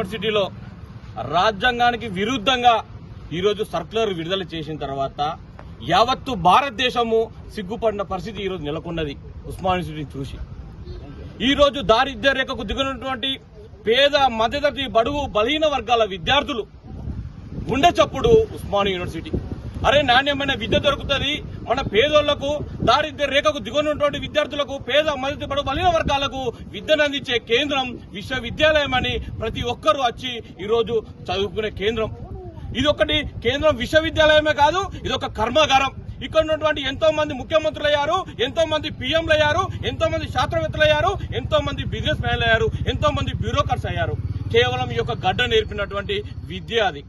యూనివర్సిటీలో రాజ్యాంగానికి విరుద్ధంగా ఈరోజు సర్కులర్ విడుదల చేసిన తర్వాత యావత్తు భారతదేశము సిగ్గుపడిన పరిస్థితి ఈరోజు నెలకొన్నది ఉస్మాన్ యూనివర్సిటీని చూసి. ఈరోజు దారిద్ర్య రేఖకు దిగునటువంటి పేద మధ్యతరగతి బడుగు బలహీన వర్గాల విద్యార్థులు గుండె చప్పుడు ఉస్మాన్ యూనివర్సిటీ. అరే నాణ్యమైన విద్య దొరుకుతుంది. మన పేదోళ్ళకు దారిద్ర్య రేఖకు దిగునటువంటి విద్యార్థులకు పేద మధ్య బలిన వర్గాలకు విద్యను అందించే కేంద్రం విశ్వవిద్యాలయం అని ప్రతి ఒక్కరూ వచ్చి ఈరోజు చదువుకునే కేంద్రం. ఇది ఒకటి కేంద్రం విశ్వవిద్యాలయమే కాదు ఇది ఒక కర్మాగారం. ఇక్కడ ఉన్నటువంటి ఎంతో మంది ముఖ్యమంత్రులు అయ్యారు ఎంతో మంది పీఎంలు అయ్యారు ఎంతో మంది శాస్త్రవేత్తలు అయ్యారు ఎంతో మంది బిజినెస్ మ్యాన్లు అయ్యారు ఎంతో మంది బ్యూరోక్రాట్స్ అయ్యారు కేవలం ఈ యొక్క గడ్డ నేర్పినటువంటి విద్య అది.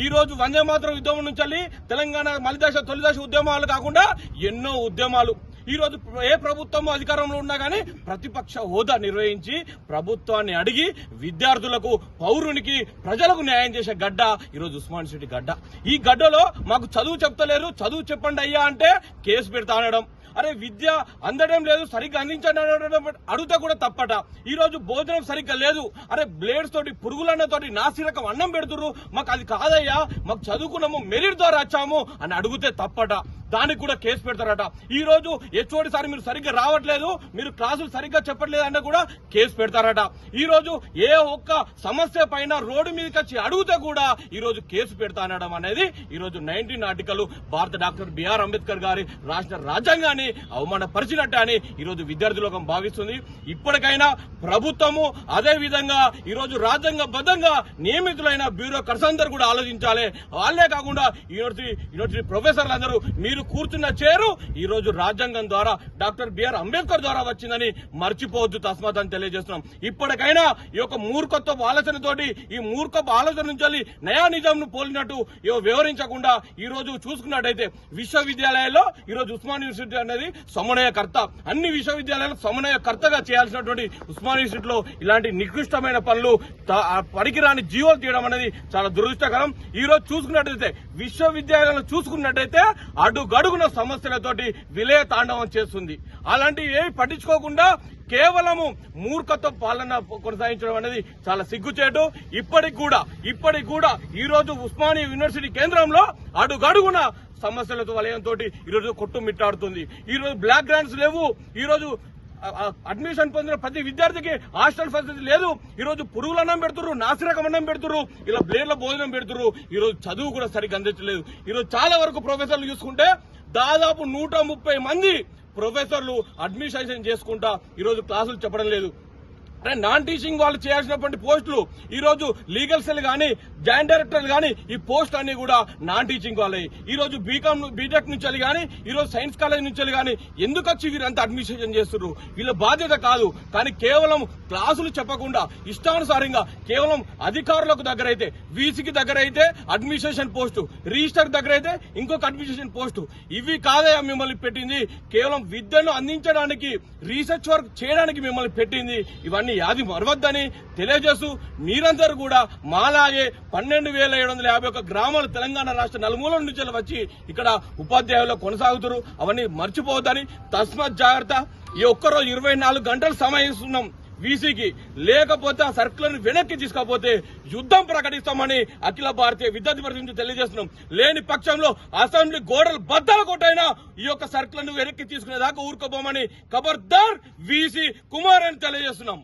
ఈ రోజు వందే మాత్రం ఉద్యమం నుంచి తెలంగాణ మలిదశ తొలిదశ ఉద్యమాలు కాకుండా ఎన్నో ఉద్యమాలు. ఈ రోజు ఏ ప్రభుత్వం అధికారంలో ఉన్నా కానీ ప్రతిపక్ష హోదా నిర్వహించి ప్రభుత్వాన్ని అడిగి విద్యార్థులకు పౌరునికి ప్రజలకు న్యాయం చేసే గడ్డ ఈరోజు ఉస్మాన్ సిటీ గడ్డ. ఈ గడ్డలో మాకు చదువు చెప్తలేరు చదువు చెప్పండి అయ్యా అంటే కేసు పెడతా అనడం. అరే విద్య అందడం లేదు సరిగ్గా అందించడం అడుగుతా అడిగితే కూడా తప్పట. ఈ రోజు భోజనం సరిగ్గా లేదు. అరే బ్లేడ్స్ తోటి పురుగులన్నతోటి నాసిరకం అన్నం పెడుతురు మాకు అది కాదయ్యా. మాకు చదువుకున్నాము మెరిట్ ద్వారా వచ్చాము అని అడిగితే తప్పట. దానికి కూడా కేసు పెడతారట. ఈ రోజు హెచ్ఓడి సార్ మీరు సరిగ్గా రావట్లేదు మీరు క్లాసులు సరిగ్గా చెప్పట్లేదు అన్న కూడా కేసు పెడతారట. ఈ రోజు ఏ ఒక్క సమస్య పైన రోడ్డు మీదకి వచ్చి అడిగితే కూడా ఈ రోజు కేసు పెడతానడం అనేది ఈ రోజు నైన్టీన్ ఆర్టికల్ భారత డాక్టర్ బిఆర్ అంబేద్కర్ గారి రాసిన రాజ్యాంగాన్ని అవమానపరిచినట్టు అని ఈ రోజు విద్యార్థులోకం భావిస్తుంది. ఇప్పటికైనా ప్రభుత్వము అదే విధంగా ఈ రోజు రాజ్యాంగబద్ధంగా నియమితులైన బ్యూరోక్రట్స్ అందరూ కూడా ఆలోచించాలి. వాళ్ళే కాకుండా యూనివర్సిటీ యూనివర్సిటీ ప్రొఫెసర్లు అందరూ మీరు కూర్చున్న చేరు ఈ రోజు రాజ్యాంగం ద్వారా డాక్టర్ బిఆర్ అంబేద్కర్ ద్వారా వచ్చిందని మర్చిపోవద్దు తస్మాత్ అని తెలియజేస్తున్నాం. ఇప్పటికైనా ఈ యొక్క మూర్ఖత్వ ఆలోచనతోటి ఈ మూర్ఖపు ఆలోచన నుంచి నయా నిజాంను పోలినట్టు వివరించకుండా ఈ రోజు చూసుకున్నట్టయితే విశ్వవిద్యాలయాల్లో ఈ రోజు ఉస్మాన్ యూనివర్సిటీ అనేది సమన్వయకర్త. అన్ని విశ్వవిద్యాలయాలు సమన్వయకర్తగా చేయాల్సినటువంటి ఉస్మాన్ యూనివర్సిటీలో ఇలాంటి నికృష్టమైన పనులు త- పనికిరాని జీవోలు తీయడం అనేది చాలా దురదృష్టకరం. ఈ రోజు చూసుకున్నట్టయితే విశ్వవిద్యాలయాలను చూసుకున్నట్టయితే అడుగడుగున సమస్యలతోటి విలయ తాండవం చేస్తుంది. అలాంటివి ఏవి పట్టించుకోకుండా కేవలము మూర్ఖత్వ పాలన కొనసాగించడం అనేది చాలా సిగ్గుచేటు. ఇప్పటికి కూడా ఇప్పటికి కూడా ఈ రోజు ఉస్మానియా యూనివర్సిటీ కేంద్రంలో అడుగడుగున సమస్యలతో వలయంతో ఈ రోజు కొట్టుమిట్టాడుతుంది. ఈ రోజు బ్లాక్ గ్రాంట్స్ లేవు. ఈరోజు అడ్మిషన్ పొందిన ప్రతి విద్యార్థికి హాస్టల్ ఫెసిలిటీ లేదు. ఈరోజు రోజు పురుగుల అన్నం పెడుతున్నారు నాసిరకం అన్నం పెడుతున్నారు ఇలా బ్లేడ్ల భోజనం పెడుతున్నారు ఈరోజు చదువు కూడా సరిగ్గా అందించలేదు. ఈ రోజు చాలా వరకు ప్రొఫెసర్లు చూసుకుంటే దాదాపు నూట ముప్పై మంది ప్రొఫెసర్లు అడ్మిషన్ చేసుకుంటా ఈరోజు క్లాసులు చెప్పడం లేదు. అంటే నాన్ టీచింగ్ వాళ్ళు చేయాల్సినటువంటి పోస్టులు ఈ రోజు లీగల్ సెల్ కానీ జాయింట్ డైరెక్టర్ కానీ ఈ పోస్ట్ అన్ని కూడా నాన్ టీచింగ్ వాళ్ళే. ఈ రోజు బీకామ్ బీటెక్ నుంచి వెళ్ళి ఈ రోజు సైన్స్ కాలేజ్ నుంచి కానీ ఎందుకు వచ్చి వీరంతా అడ్మినిస్ట్రేషన్ చేస్తున్నారు వీళ్ళ బాధ్యత కాదు. కానీ కేవలం క్లాసులు చెప్పకుండా ఇష్టానుసారంగా కేవలం అధికారులకు దగ్గర అయితే వీసీకి దగ్గర అయితే అడ్మినిస్ట్రేషన్ పోస్టు రిజిస్టర్ దగ్గర అయితే ఇంకొక అడ్మినిస్ట్రేషన్ పోస్టు. ఇవి కాదయా మిమ్మల్ని పెట్టింది. కేవలం విద్యను అందించడానికి రీసెర్చ్ వర్క్ చేయడానికి మిమ్మల్ని పెట్టింది. ఇవన్నీ యాది మరవద్దని తెలియజేస్తూ మీరందరూ కూడా మాలాగే పన్నెండు వేల ఏడు వందల యాభై ఒక్క గ్రామాలు తెలంగాణ రాష్ట్ర నలుమూల నుంచి వచ్చి ఇక్కడ ఉపాధ్యాయులు కొనసాగుతారు. అవన్నీ మర్చిపోవద్దని తస్మత్ జాగ్రత్త. ఈ ఒక్కరోజు ఇరవై నాలుగు గంటలు సమయిస్తున్నాం వీసీకి. లేకపోతే ఆ సర్కులను వెనక్కి తీసుకపోతే యుద్ధం ప్రకటిస్తామని అఖిల భారతీయ విద్యార్థి పరిషత్ తెలియజేస్తున్నాం. లేని పక్షంలో అసెంబ్లీ గోడలు బద్దలు కొట్టైనా ఈ యొక్క సర్కులను వెనక్కి తీసుకునేదాకా ఊరుకోబోమని ఖబర్దార్ వీసీ కుమార్ అని తెలియజేస్తున్నాం.